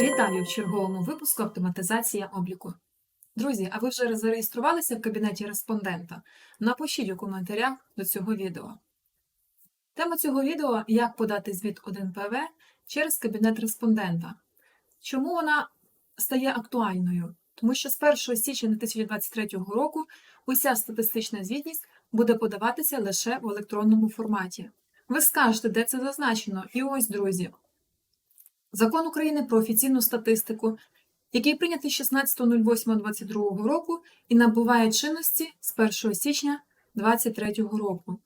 Вітаю в черговому випуску Автоматизація обліку. Друзі, а ви вже зареєструвалися в кабінеті респондента? Напишіть у коментарях до цього відео. Тема цього відео як подати звіт 1ПВ через кабінет респондента. Чому вона стає актуальною? Тому що з 1 січня 2023 року уся статистична звітність буде подаватися лише в електронному форматі. Ви скажете, де це зазначено, і ось, друзі. Закон України про офіційну статистику, який прийнятий 16.08.22 року і набуває чинності з 1 січня 2023 року.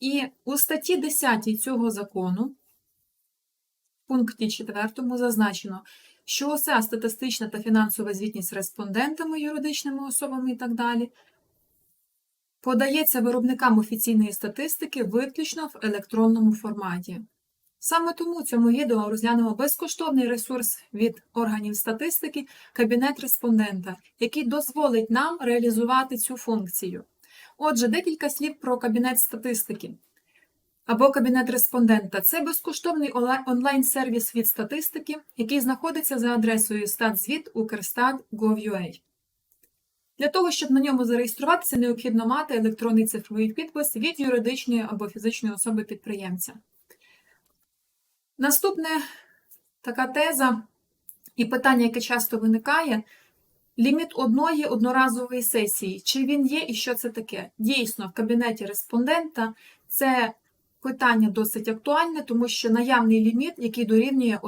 І у статті 10 цього закону, в пункті 4 зазначено, що уся статистична та фінансова звітність респондентами, юридичними особами і так далі подається виробникам офіційної статистики виключно в електронному форматі. Саме тому цьому відео розглянемо безкоштовний ресурс від органів статистики Кабінет респондента, який дозволить нам реалізувати цю функцію. Отже, декілька слів про кабінет статистики або кабінет респондента. Це безкоштовний онлайн-сервіс від статистики, який знаходиться за адресою statzvit.ukrstat.gov.ua. Для того, щоб на ньому зареєструватися, необхідно мати електронний цифровий підпис від юридичної або фізичної особи підприємця. Наступне така теза і питання, яке часто виникає: ліміт одної одноразової сесії. Чи він є і що це таке? Дійсно, в кабінеті респондента це питання досить актуальне, тому що наявний ліміт, який дорівнює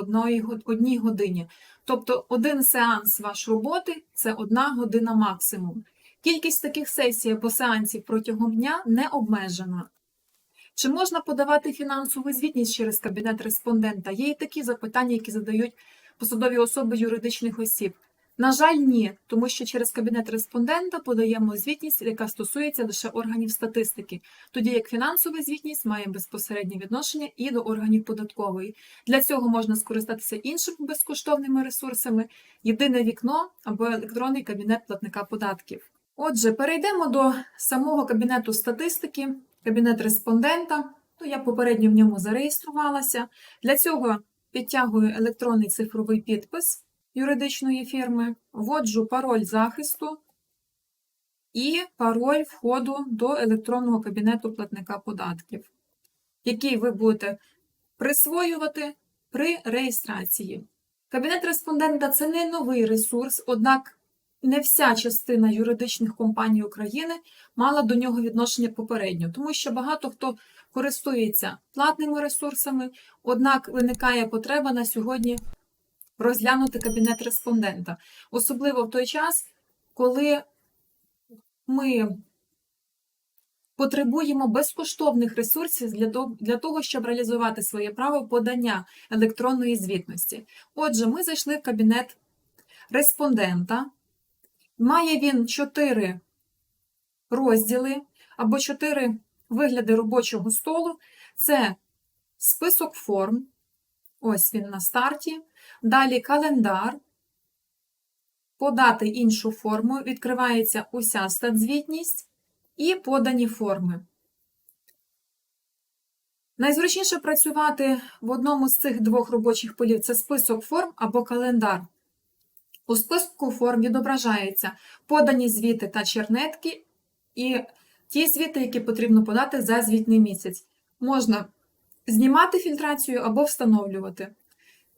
одній годині. Тобто один сеанс ваш роботи це одна година максимум. Кількість таких сесій або сеансів протягом дня не обмежена. Чи можна подавати фінансову звітність через кабінет респондента? Є і такі запитання, які задають посадові особи юридичних осіб. На жаль, ні, тому що через кабінет респондента подаємо звітність, яка стосується лише органів статистики, тоді як фінансова звітність має безпосереднє відношення і до органів податкової. Для цього можна скористатися іншими безкоштовними ресурсами, єдине вікно або електронний кабінет платника податків. Отже, перейдемо до самого кабінету статистики, кабінет респондента. Ну, я попередньо в ньому зареєструвалася. Для цього підтягую електронний цифровий підпис юридичної фірми, вводжу пароль захисту і пароль входу до електронного кабінету платника податків, який ви будете присвоювати при реєстрації. Кабінет респондента це не новий ресурс, однак не вся частина юридичних компаній України мала до нього відношення попередньо, тому що багато хто користується платними ресурсами, однак виникає потреба на сьогодні розглянути кабінет респондента, особливо в той час, коли ми потребуємо безкоштовних ресурсів для того, щоб реалізувати своє право подання електронної звітності. Отже, ми зайшли в кабінет респондента. Має він чотири розділи або чотири вигляди робочого столу. Це список форм, ось він на старті. Далі календар. Подати іншу форму, відкривається уся статзвітність і подані форми. Найзручніше працювати в одному з цих двох робочих полів це список форм або календар. У списку форм відображаються подані звіти та чернетки, і ті звіти, які потрібно подати за звітний місяць. Можна знімати фільтрацію або встановлювати.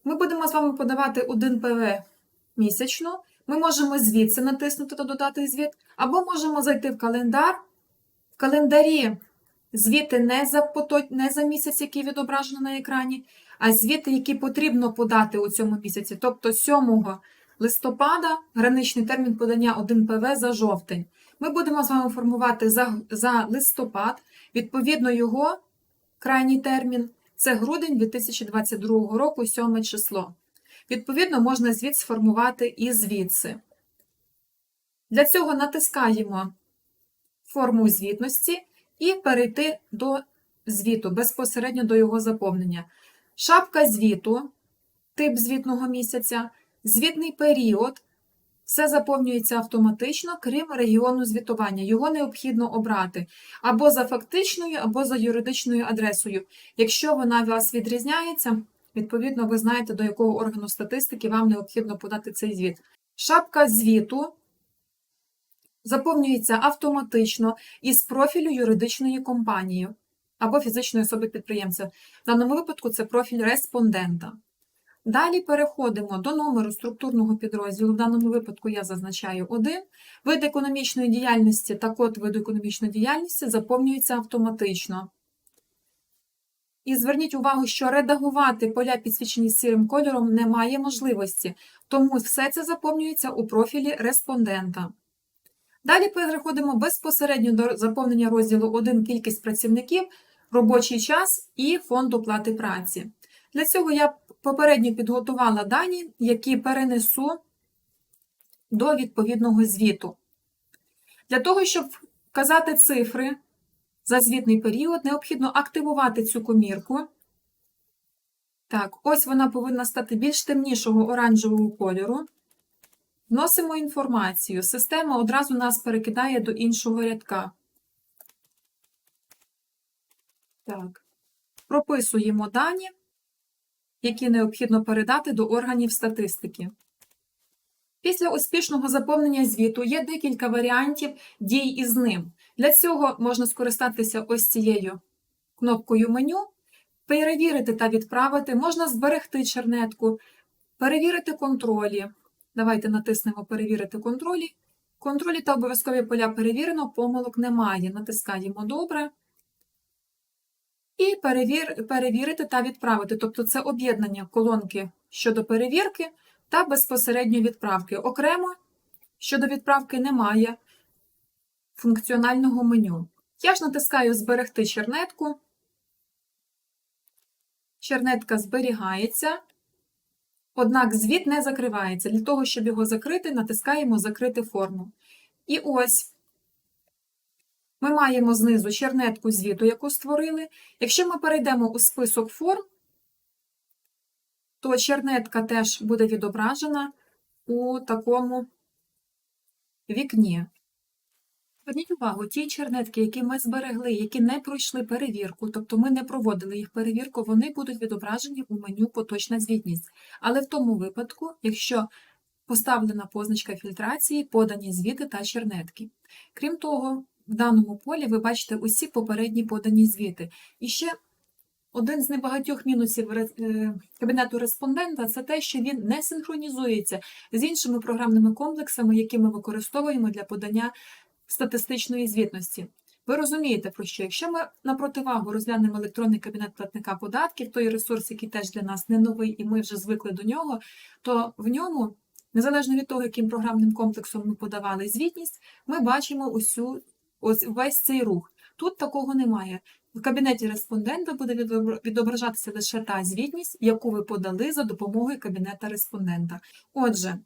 Ми будемо з вами подавати 1 ПВ місячно. Ми можемо звідси натиснути та додати звіт, або можемо зайти в календар. В календарі звіти не за поточ... не за місяць, який відображено на екрані, а звіти, які потрібно подати у цьому місяці. Тобто 7 листопада граничний термін подання 1 ПВ за жовтень. Ми будемо з вами формувати за, за листопад, відповідно, його крайній термін. Це грудень 2022 року, 7 число. Відповідно, можна звіт сформувати і звідси. Для цього натискаємо форму звітності і перейти до звіту, безпосередньо до його заповнення. Шапка звіту, тип звітного місяця, звітний період, Все заповнюється автоматично, крім регіону звітування. Його необхідно обрати або за фактичною, або за юридичною адресою. Якщо вона вас відрізняється, відповідно, ви знаєте, до якого органу статистики вам необхідно подати цей звіт. Шапка звіту заповнюється автоматично із профілю юридичної компанії або фізичної особи підприємця. В даному випадку це профіль респондента. Далі переходимо до номеру структурного підрозділу. В даному випадку я зазначаю 1. Вид економічної діяльності та код виду економічної діяльності заповнюється автоматично. І зверніть увагу, що редагувати поля, підсвічені сірим кольором, немає можливості, тому все це заповнюється у профілі респондента. Далі переходимо безпосередньо до заповнення розділу 1 кількість працівників, робочий час і фонд оплати праці. Для цього я попередньо підготувала дані, які перенесу до відповідного звіту. Для того, щоб вказати цифри за звітний період, необхідно активувати цю комірку. Так, ось вона повинна стати більш темнішого оранжевого кольору. Вносимо інформацію. Система одразу нас перекидає до іншого рядка. Так. Прописуємо дані, які необхідно передати до органів статистики. Після успішного заповнення звіту є декілька варіантів дій із ним. Для цього можна скористатися ось цією кнопкою меню, перевірити та відправити, можна зберегти чернетку, перевірити контролі. Давайте натиснемо Перевірити контролі. Контролі та обов'язкові поля перевірено, помилок немає. Натискаємо Добре. І перевір, перевірити та відправити. Тобто це об'єднання колонки щодо перевірки та безпосередньо відправки. Окремо щодо відправки немає функціонального меню. Я ж натискаю Зберегти чернетку. Чернетка зберігається. Однак звіт не закривається. Для того, щоб його закрити, натискаємо Закрити форму. І ось ми маємо знизу чернетку звіту, яку створили. Якщо ми перейдемо у список форм, то чернетка теж буде відображена у такому вікні. Зверніть увагу, ті чернетки, які ми зберегли, які не пройшли перевірку, тобто ми не проводили їх перевірку, вони будуть відображені у меню Поточна звітність. Але в тому випадку, якщо поставлена позначка фільтрації, подані звіти та чернетки. Крім того, в даному полі ви бачите усі попередні подані звіти. І ще один з небагатьох мінусів е, кабінету респондента це те, що він не синхронізується з іншими програмними комплексами, які ми використовуємо для подання статистичної звітності. Ви розумієте, про що? Якщо ми на противагу розглянемо електронний кабінет платника податків, той ресурс, який теж для нас не новий, і ми вже звикли до нього, то в ньому, незалежно від того, яким програмним комплексом ми подавали звітність, ми бачимо усю, ось весь цей рух. Тут такого немає. В кабінеті респондента буде відображатися лише та звітність, яку ви подали за допомогою кабінета респондента. Отже,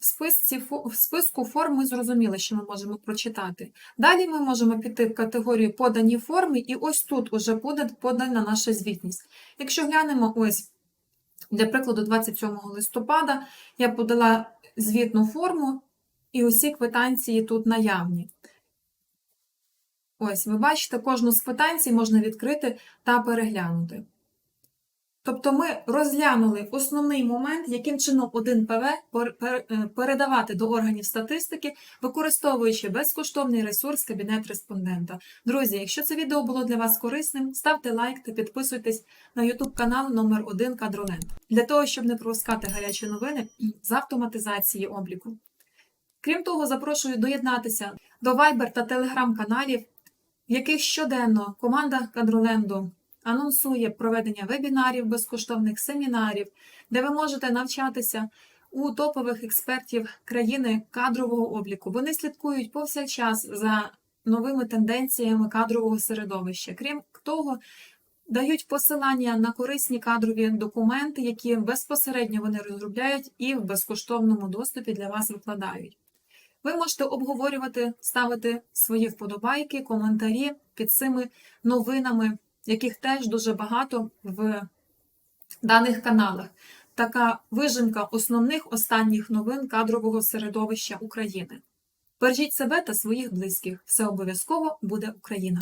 в, списці, в списку форм ми зрозуміли, що ми можемо прочитати. Далі ми можемо піти в категорію подані форми, і ось тут уже буде подана наша звітність. Якщо глянемо, ось, для прикладу, 27 листопада я подала звітну форму, і усі квитанції тут наявні. Ось, ви бачите, кожну з квитанцій можна відкрити та переглянути. Тобто ми розглянули основний момент, яким чином один ПВ е, передавати до органів статистики, використовуючи безкоштовний ресурс кабінет респондента. Друзі, якщо це відео було для вас корисним, ставте лайк та підписуйтесь на YouTube канал номер 1 Кадроленд для того, щоб не пропускати гарячі новини з автоматизації обліку. Крім того, запрошую доєднатися до Viber та Telegram каналів, в яких щоденно команда Кадроленду анонсує проведення вебінарів, безкоштовних семінарів, де ви можете навчатися у топових експертів країни кадрового обліку. Вони слідкують повсякчас за новими тенденціями кадрового середовища. Крім того, дають посилання на корисні кадрові документи, які безпосередньо вони розробляють і в безкоштовному доступі для вас викладають. Ви можете обговорювати, ставити свої вподобайки, коментарі під цими новинами яких теж дуже багато в даних каналах. така вижимка основних останніх новин кадрового середовища України. Бережіть себе та своїх близьких. Все обов'язково буде Україна.